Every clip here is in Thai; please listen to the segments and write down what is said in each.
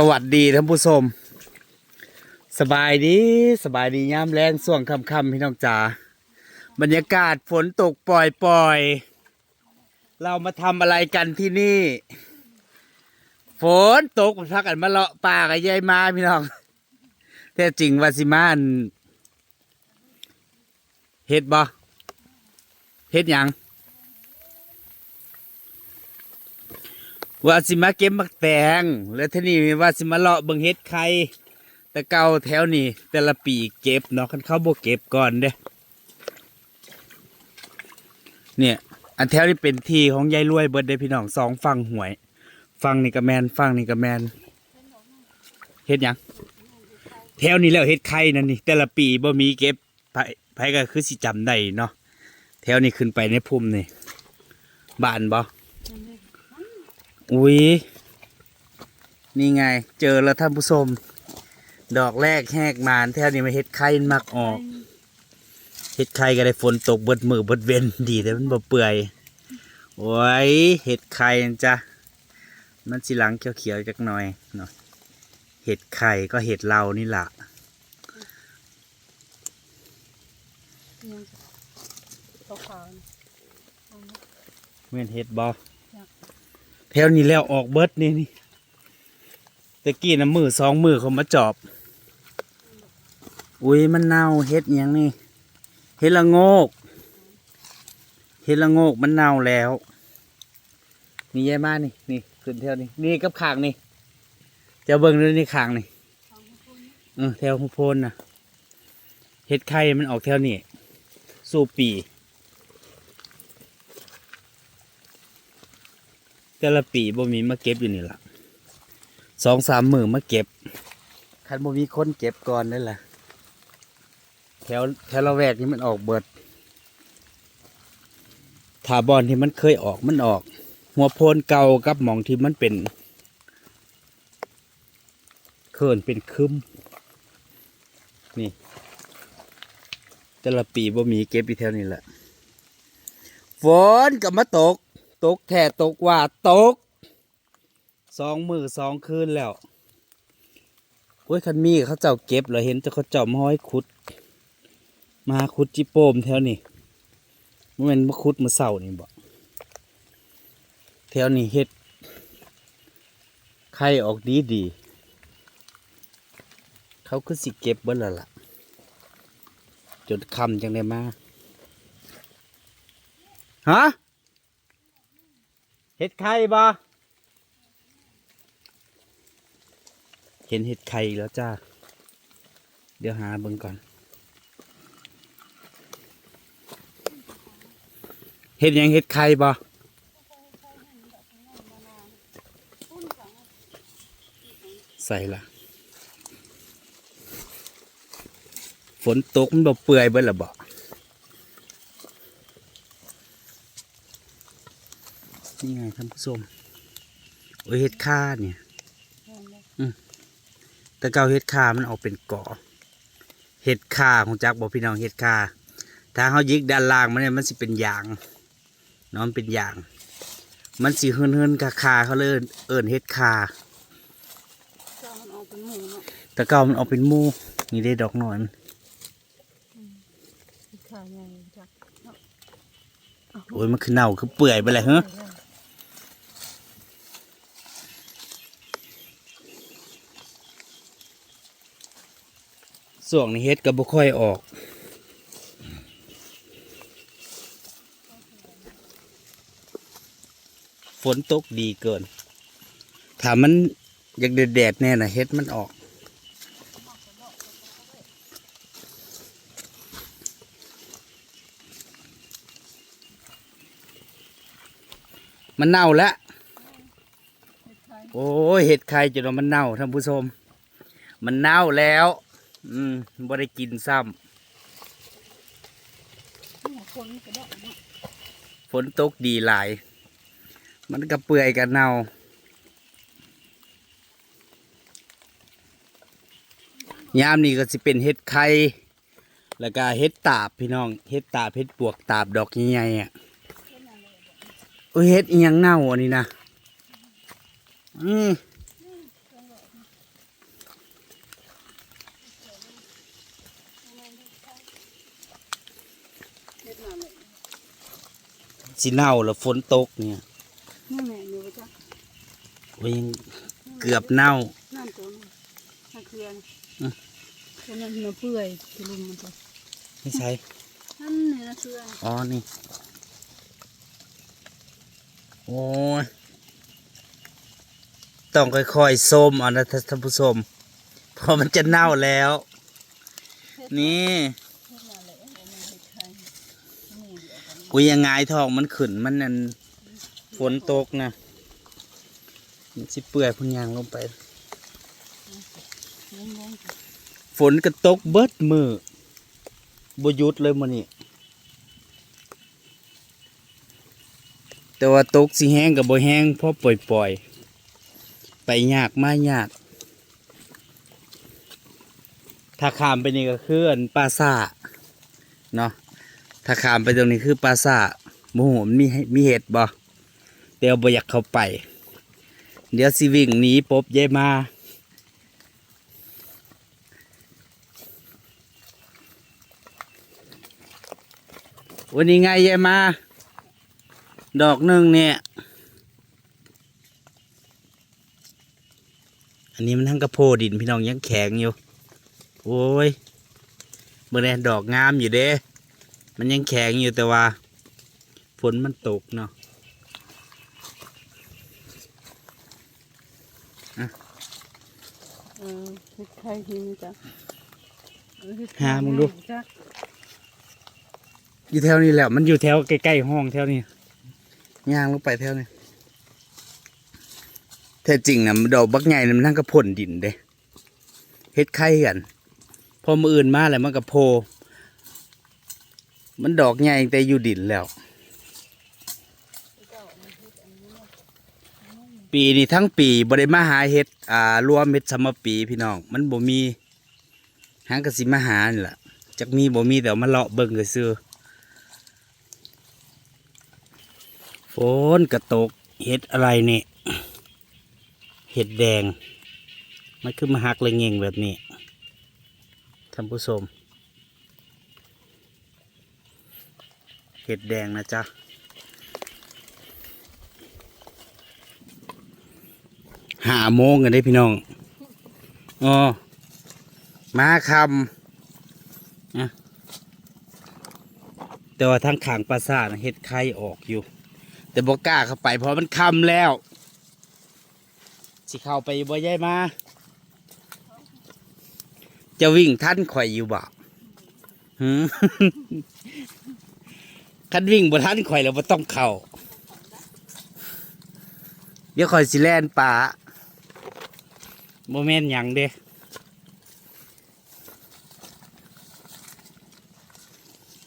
สวัสดีท่านผู้ชม สบายดีสบายดีย่ามแรงส่วงค่ำๆพี่น้องจ๋าบรรยากาศฝนตกปล่อยๆ เรามาทำอะไรกันที่นี่ ฝนตกพักกันมาเลาะป่ากับยายมาพี่น้องแท้จริงว่าสิมาอันเฮ็ดบ่เฮ็ดหยัง ว่าสิมาเก็บมักแตงแล้วทีนี้ว่าสิมาเลาะเบิ่งเฮ็ดไข่แต่เก่าแถวนี้แต่ละปีเก็บเนาะคันเขาบ่เก็บก่อนเด้เนี่ยอันแถวนี้เป็นที่ของยายรวยเบิดเด้พี่น้องสองฝั่งหวย ฝั่งนี่ก็แมนฝั่งนี่ก็แมนเฮ็ดหยังแถวนี้แล้วเฮ็ดไข่นั่นนี่แต่ละปีบ่มีเก็บไผไผก็คือสิจำได้เนาะแถวนี้ขึ้นไปในภูมินี่บ้านบ่ อุ้ยนี่ไง เจอแล้วท่านผู้ชมดอกแรกแหกมานแถวนี้มาเฮ็ดไข่มักออกเฮ็ดไข่ก็ได้ฝนตกเบิดมือเบิดเว้นดีแต่มันบ่เปื่อยโอ้ยเห็ดไข่นั่นจ้ะมันสิหลังเขียวๆจักหน่อยเนาะเห็ดไข่ก็เห็ดเรานี่ล่ะตัวขาวเม่นเห็ดบ่จ้ะแถวนี้แล้วออกเบิดนี่นี่ตะกี้น้ำมือสองมือเขามาจอบ อุ้ยมันเน่าเห็ดอิหยังนี่เห็ดละโงกเห็ดละโงกมันเน่าแล้วนี่แย่มากนี่นี่ขึ้นแถวนี้นี่กับขางนี่จะเบิ่งด้วยนี่ขางนี่เออแถวหุบโพนนะเห็ดไข่มันออกแถวนี้ สู่ปี แต่ละปีบ่มีมาเก็บอยู่นี่ล่ะสองสามมือมาเก็บ คันบ่มีคนเก็บก่อนนั่นแหละแถวแถวละแวกนี้มันออกเบิดถาบอนที่มันเคยออกมันออก หัวโพนเก่ากับหมองที่มันเป็นเขินเป็นคึมนี่ แต่ละปีบ่มีเก็บอยู่แถวนี้แหละฝนก็มาตก ตกแท้ตกว่าตกสองมือสองคืนแล้วโอ้ยคันมีเขาเจ้าเก็บเหรอเห็นแต่เขาเจ้ามาห้อยขุด มาขุดจิโปมแถวนี้มันเป็นมาขุดมาเสานี่บอกแถวนี้เฮ็ดไข่ออกดีดีเขาคือสิเก็บเบิ้ลละล่ะ จนคำจังได้มาฮะ เห็ดไข่บ่เห็นเห็ดไข่แล้วจ้า เดี๋ยวหาเบิ่งก่อน เห็ดยังเห็ดไข่บ่ใส่ละฝนตกมันบ่เปื่อยเบิ่ละบ่ นี่ไงท่านผู้ชมโอ้ยเห็ดข่าเนี่ยแต่เก่าเห็ดข่ามันออกเป็นก่อเห็ดข่าของจักบอกพี่น้องเห็ดข่าถ้าเขายิกด้านล่างมันเนี่ยมันสิเป็นยางเนาะมันเป็นยาง มันสีเฮินเฮินๆคาคาๆเขาเลยเอิญเห็ดข่าเจ้ามันออกเป็นหมูเนาะแต่เก่ามันออกเป็นหมูนี่ได้ดอกหน่อยมันขาใหญ่จ้ะโอ้ยมันคือเน่าคือเปื่อยไปเลยเฮ้ ส่วงนี้เฮ็ดก็บ่ค่อยออก ฝนตกดีเกิน ถ้ามันอยากแดดแน่น่ะเฮ็ดมันออกมันเน่าแล้ว โอ้เห็ดไข่จนว่ามันเน่าท่านผู้ชม มันเน่าแล้ว อืมบ่ได้กินซ้ำฝนตกดีหลาย มันก็เปื่อยกันเน่ายามนี้ก็สิเป็นเห็ดไข่ แล้วก็เห็ดตาบพี่น้อง เห็ดตาบเห็ดปวกตาบดอกใหญ่ๆอะโอ้ยเห็ดอีหยังเน่าอันนี้นะ อืม สิเน่าแล้วฝนตกเนี่ยนี่แม่อยู่ปะจ๊ะโอ้ยยังเกือบเน่า นั่นตัวนึงนั่นคืออันอืม ตัวนั้นเนื้อเปื่อยที่ลุมมันตัวไม่ใช่ นั่นเนื้อคืออันอ๋อ นี่ โอ้ย ต้องค่อยๆส้มเอานะท่านผู้ชมเพราะมันจะเน่าแล้ว นี่ อุ้ยยังไงทองมันขึ้นมันนั่นฝนตกนะมันสิเปื่อยพุ่นยางลงไป ฝนก็ตกเบิดมือบ่หยุดเลยมื้อนี้แต่ว่าตกสิแห้งกับบ่แห้งเพราะปล่อยๆ ไปยากมากยาก ถ้าข้ามไปนี่ก็คืออันปราสาเนาะ ถ้าขามไปตรงนี้คือปราสาทโมโหมันมีมีเห็ดบ่เดี๋ยวบ่อยากเข้าไป เดี๋ยวสิวิ่งหนีปบเยายมาวันนี้ไงเยายมา ดอกหนึ่งเนี่ย อันนี้มันทั้งกระโพดินพี่น้องยังแข็งอยู่ โอ้ยเมื่อแรดอกงามอยู่เด้ มันยังแข็งอยู่แต่ว่า ฝนมันตกเนาะเออเฮ็ดใครทีนี่จ้ะเออเฮ็ดหามึงดูจ้ะอยู่แถวนี้แหละมันอยู่แถวใกล้ๆห้องแถวนี้ย่างลงไปแถวนี้แท้จริงนะดอกบักใหญ่น่ะมันทั้งกระพ่นดินเด้เฮ็ดไข่กัน พอมืออื่นมาแล้วมันก็โพ มันดอกใหญ่แต่อยู่ดินแล้ว ปีนี้ทั้งปีบ่ได้มาหาเฮ็ดอ่ารวมเฮ็ดสมปีพี่น้อง มันบ่มีหางกระสิมาหานี่ล่ะจักมีบ่มีแต่มาเลาะเบิ่งซื่อฝนกระตกเฮ็ดอะไรเนี่ยเห็ดแดง มันคือมาหักเลยเง่งแบบนี้ท่านผู้ชม เห็ดแดงนะจ๊ะ หาโมงกันได้พี่น้อง อ๋อ มาคำนะแต่ว่าทางขางปราสาทเห็ดไข่ออกอยู่ แต่บอกกล้าเข้าไปเพราะมันคำแล้ว สิเข้าไปบ่ยายมา จะวิ่งท่านข่อยอยู่บ่หืม คันวิ่งบ่ท่านข่อยแล้วบ่ต้องเข้าเดี๋ยวข่อยสิแล่นป่าโมเมนต์หยังเด้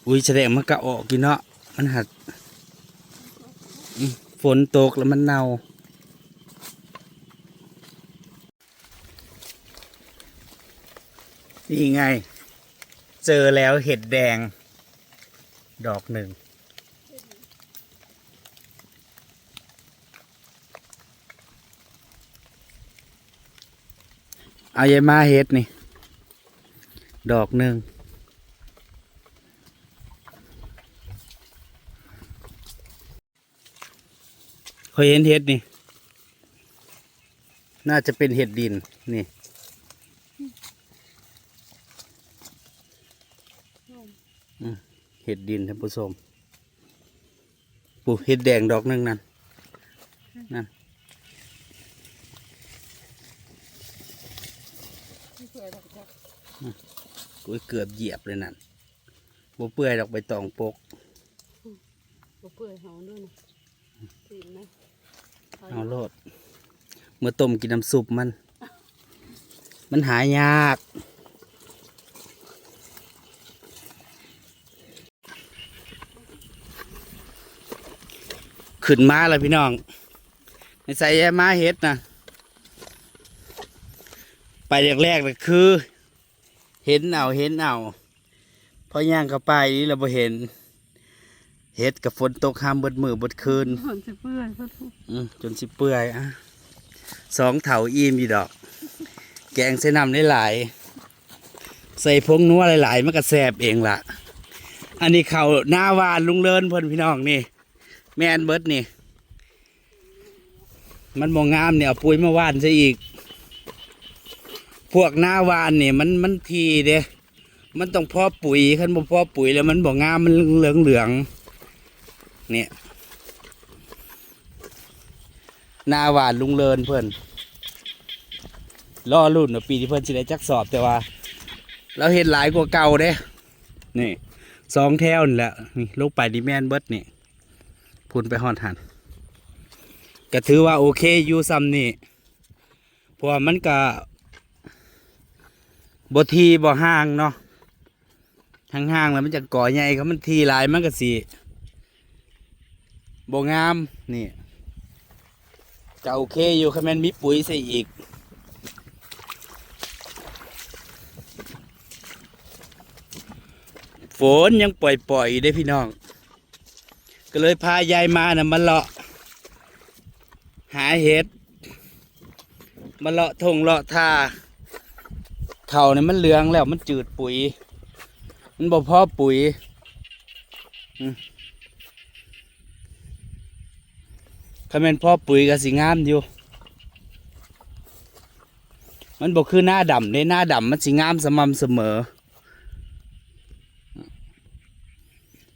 อุ้ยแสดงมันก็ออกอยู่เนาะมันหัดฝนตกแล้วมันเน่านี่ไง เจอแล้วเห็ดแดง ดอกหนึ่ง เอายายมาเห็ดนี่ ดอกหนึ่งเคยเห็นเห็ดนี่ น่าจะเป็นเห็ดดินนี่เห็ดดินท่านผู้ชมปลูกเห็ดแดงดอกหนึ่งนั่นนั่น ไม่เปื่อยหรอ กจ้ะกุ้ยเกือบเหยียบเลยนั่นบ่เปื่อยดอกใบตองปกบ่เปื่อยเฮาด้วยนะสินะเอาโลดเมื่อต้มกินน้ำซุปมัน มันหายากขึ้นมาแล้วพี่น้องในใส่แย่มาเฮ็ดนะ ไปแรกๆเลยคือ เห็นเอาเห็นเอาพอย่างเข้าไปนี่เราบ่เห็นเฮ็ดกับฝนตกห้ามเบิดมือเบิดคืนฝนสิเปื่อยพ่อทุกอืมจนสิเปื่อยอะสองเถาอิ่มอยู่ดอก แกงใส่น้ำได้หลาย ใส่พงนัวหลายๆมันก็แซ่บเองล่ะ อันนี้เขาวหน้าวานลุงเลินเพิ่นพี่น้องนี่ แม่นเบิดนี่ มันบ่งามเนี่ยเอาปุ๋ยมาหว่านซะอีก พวกหน้าวานเนี่ยมันมันทีเด้มันต้องพอปุ๋ยคันบ่พอปุ๋ยแล้วมันบ่งามมันเหลืองเหลืองเนี่ยหน้าวานลุงเลินเพิ่อนรอรุ่นปีที่เพิ่อนสิได้จักสอบแต่ว่า เราเห็นหลายกว่าเก่าเด้นี่สองแถวนี่แหละนี่ลูกไปดีแมนเบิร์ดนี่พุ่นไปหอดหันก็ถือว่าโอเคอยู่ซ้ำนี่เพราะมันก็ บทีบ่ห่างเนาะห่างๆแล้วมันจะก่อใหญ่ครับมันทีหลายมันก็สิบ่งามนี่ก็โอเคอยู่ค่ะแม่นมีปุ๋ยใส่อีกฝนยังปล่อยๆอยได้พี่น้อง ก็เลยพายายมาน่ะมาเลาะ หาเห็ดมาเลาะทงเลาะทา เขาเนี่ยมันเหลืองแล้วมันจืดปุ๋ย มันบ่พอปุ๋ยอืมถ้าแม่นพ่อปุ๋ยก็สิงามอยู่ มันบอกคือหน้าดำในหน้าดำมันสิงามสม่ำเสมอ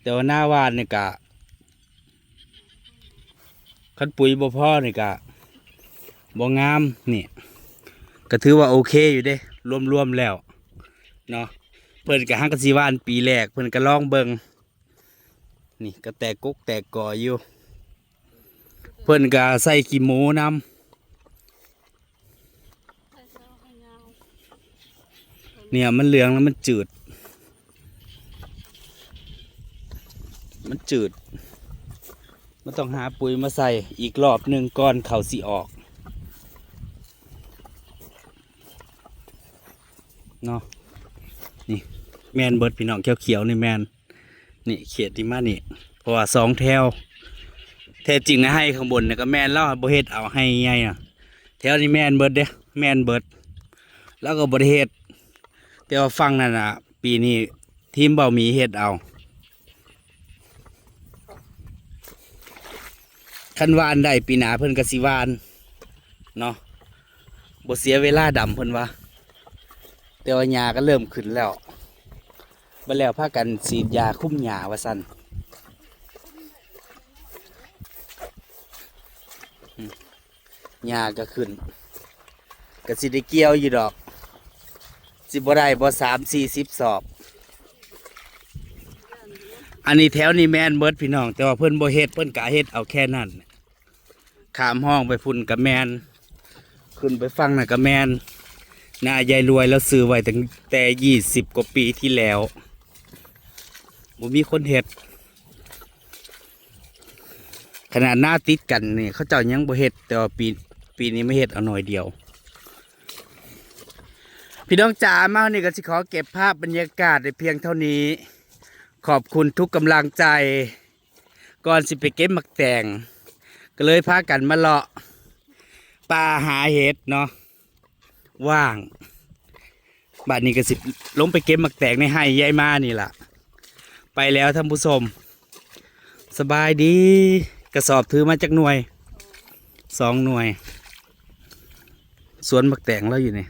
แต่ว่าหน้าวานเนี่ยกะคันปุ๋ยบ่พ่อเนี่ยกะบ่งามนี่ก็ถือว่าโอเคอยู่เด้ รวมๆแล้วเนาะเพิ่นกะฮังกะสิวานปีแรกเพิ่นก็ลองเบิงนี่ก็แตกกุกแตกก่ออยู่ เพิ่นก็ใส่ขี้หมูนำเนี่ยมันเหลืองแล้วมันจืด มันจืด มันต้องหาปุ๋ยมาใส่อีกรอบหนึ่งก่อนเขาสิออก เนาะนี่แมนเบิร์ดพี่น้องเขียวๆนี่แมนนี่เขียดที่มานี่เพราะว่าสองแถวแท้จริงนะให้ข้างบนเนี่ยก็แมนแล้วบเฮ็ดเอาให้ไงอะแถวนี้แมนเบิร์ดเด้แมนเบิร์ดแล้วก็บริเฮ็ดแต่ว่าฟังนั่นอะ ปีนี้ทีมเบามีเฮ็ดเอาคันวานได้ปีหนาเพิ่นกสิวานเนาะบ่เสียเวลาดำเพิ่นว่า แต่ว่าหญ้าก็เริ่มขึ้นแล้วบัแล้วพากันฉีดยาคุ้มหญ้าว่าซั่นอืมหญ้าก็ขึ้นก็สิได้เกี่ยวอยู่ดอก สิบ่ได้บ่สามสี่สิบสอบ อันนี้แถวนี้แมนเบิดพี่น้อง แต่ว่าเพิ่นบ่เฮ็ดเพิ่นกะเฮ็ดเอาแค่นั้นขามห้องไปพุ่นกับแมน ขึ้นไปฟังน่ะกับแมน นายายรวยแล้วซื้อไว้ตั้งแต่ยี่สิบกว่าปีที่แล้วบ่มีคนเฮ็ด ขนาดหน้าติดกันนี่เขาเจ้ายังบ่เฮ็ด แต่ว่าปีปีนี้ไม่เฮ็ดเอาหน่อยเดียว พี่น้องจ๋ามาวันนี้ก็สิขอเก็บภาพบรรยากาศในเพียงเท่านี้ ขอบคุณทุกกำลังใจ ก่อนสิไปเก็บหมักแตงก็เลยพากันมาเลาะป่าหาเห็ดเนาะ ว่างบัดนี้ก็สิลงไปเก็บหมักแตกในให้ยายมานี่ล่ะ ไปแล้วท่านผู้ชมสบายดีกระสอบถือมาจากหน่วยสองหน่วย สวนหมักแตงเราอยู่นี่